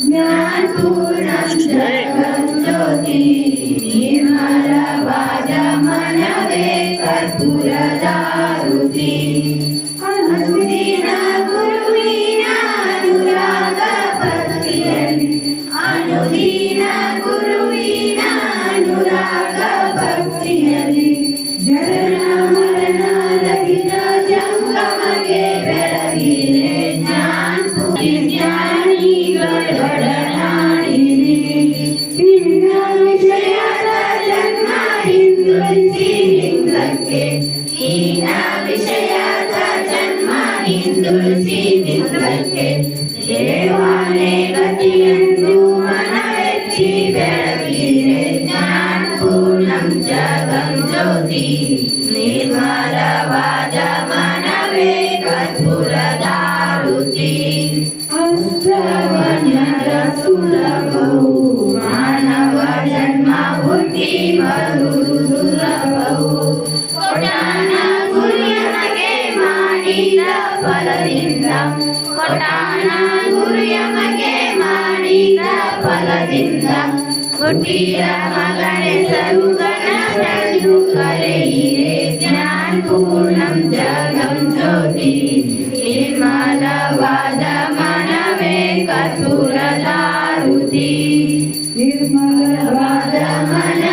ज्ञानपूर्णं जगज्योति निर्मलवादमनवे कर्पूरदारुति ीना विषया जन्मानि तुलीम्बके देवाने गतियन्तु मनयति वीरे ज्ञानपूर्णं जगं ज्योति निर्मलवाद च गञ्जोति निवाजमनवेतिवन सुलभौ मानवजन्माहुतिम ಮಾಡಿದ ಫಲದಿಂದ ಕೊಟ್ಟಾನ ಗುರುಯಮಗೆ ಮಾಡಿದ ಫಲದಿಂದ ಹುಟ್ಟಿದ ಮಗನೇ ಸರುಗಣದನ್ನು ಕರೆಯಿರೆ ಜ್ಞಾನ ಪೂರ್ಣಂ ಜಗಂ ಜ್ಯೋತಿ ನಿರ್ಮಲವಾದ ಮನವೇ ಕರ್ಪೂರದಾರುತಿ ನಿರ್ಮಲವಾದ ಮನ